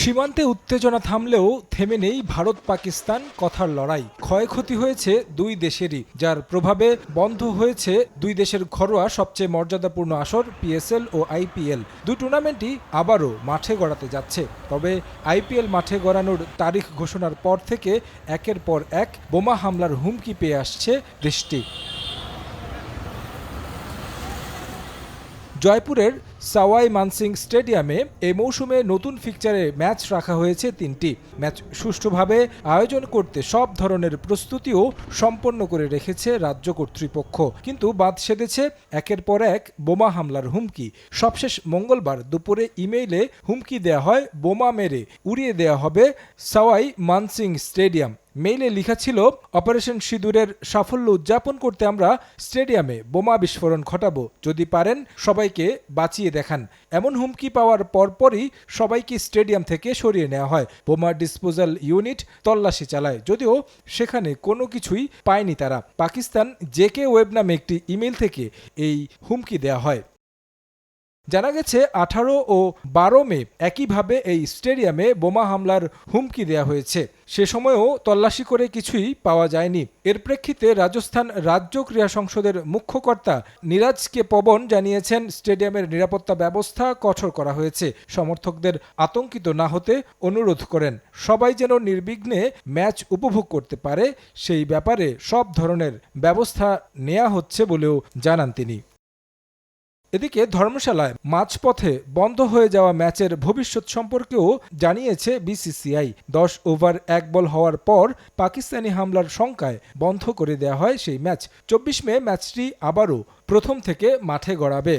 সীমান্তে উত্তেজনা থামলেও থেমে নেই ভারত পাকিস্তান কথার লড়াই। ক্ষয়ক্ষতি হয়েছে দুই দেশেরই, যার প্রভাবে বন্ধ হয়েছে দুই দেশের ঘরোয়া সবচেয়ে মর্যাদাপূর্ণ আসর, পিএসএল ও আইপিএল। দুই টুর্নামেন্টই আবারও মাঠে গড়াতে যাচ্ছে। তবে আইপিএল মাঠে গড়ানোর তারিখ ঘোষণার পর থেকে একের পর এক বোমা হামলার হুমকি পেয়ে আসছে দেশটি। জয়পুরের সাওয়াই মানসিং স্টেডিয়ামে এই মৌসুমে নতুন ফিকচারে ম্যাচ রাখা হয়েছে তিনটি। ম্যাচ সুষ্ঠুভাবে আয়োজন করতে সব ধরনের প্রস্তুতিও সম্পন্ন করে রেখেছে রাজ্য কর্তৃপক্ষ। কিন্তু বাদ সেধেছে একের পর এক বোমা হামলার হুমকি। সবশেষ মঙ্গলবার দুপুরে ইমেইলে হুমকি দেয়া হয় বোমা মেরে। উড়িয়ে দেয়া হবে সাওয়াই মানসিং স্টেডিয়াম। মেইলে লেখা ছিল, অপারেশন সিঁদুরের সাফল্য উদযাপন করতে আমরা স্টেডিয়ামে বোমা বিস্ফোরণ ঘটাবো। যদি পারেন সবাইকে বাঁচিয়ে দেখান। এমন হুমকি পাওয়ার পরপরই সবাইকে স্টেডিয়াম থেকে সরিয়ে নেওয়া হয়। বোমা ডিসপোজাল ইউনিট তল্লাশি চালায়। যদিও সেখানে কোনো কিছুই পায়নি তারা। পাকিস্তান জেকে ওয়েব নামে একটি ইমেল থেকে এই হুমকি দেওয়া হয়। জানা গেছে, আঠারো ও বারো মে একইভাবে এই স্টেডিয়ামে বোমা হামলার হুমকি দেওয়া হয়েছে। সে সময়ও তল্লাশি করে কিছুই পাওয়া যায়নি। এর প্রেক্ষিতে রাজস্থান রাজ্য ক্রীড়া সংসদের মুখ্য কর্তা নিরাজকে পবন জানিয়েছেন, স্টেডিয়ামের নিরাপত্তা ব্যবস্থা কঠোর করা হয়েছে। সমর্থকদের আতঙ্কিত না হতে অনুরোধ করেন। সবাই যেন নির্বিঘ্নে ম্যাচ উপভোগ করতে পারে, সেই ব্যাপারে সব ধরনের ব্যবস্থা নেওয়া হচ্ছে বলেও জানান তিনি। এদিকে ধর্মশালায় মাঝপথে বন্ধ হয়ে যাওয়া ম্যাচের ভবিষ্যৎ সম্পর্কেও জানিয়েছে বিসিসিআই। দশ ওভার এক বল হওয়ার পর পাকিস্তানি হামলার শঙ্কায় বন্ধ করে দেওয়া হয় সেই ম্যাচ। চব্বিশ মে ম্যাচটি আবারও প্রথম থেকে মাঠে গড়াবে।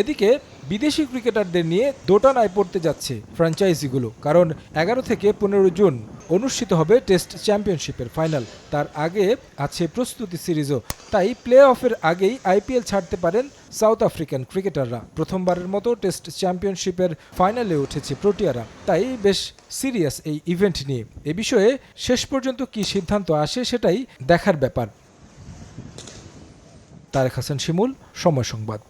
এদিকে বিদেশি ক্রিকেটারদের নিয়ে দোটানায় পড়তে যাচ্ছে ফ্র্যাঞ্চাইজিগুলো, কারণ এগারো থেকে পনেরো জুন অনুষ্ঠিত হবে টেস্ট চ্যাম্পিয়নশিপের ফাইনাল। তার আগে আছে প্রস্তুতি সিরিজও, তাই প্লে অফের আগেই আইপিএল ছাড়তে পারেন সাউথ আফ্রিকান ক্রিকেটাররা। প্রথমবারের মতো টেস্ট চ্যাম্পিয়নশিপের ফাইনালে উঠেছে প্রোটিয়ারা, তাই বেশ সিরিয়াস এই ইভেন্ট নিয়ে। এ বিষয়ে শেষ পর্যন্ত কি সিদ্ধান্ত আসে সেটাই দেখার ব্যাপার। তারেক হাসান শিমুল, সময় সংবাদ।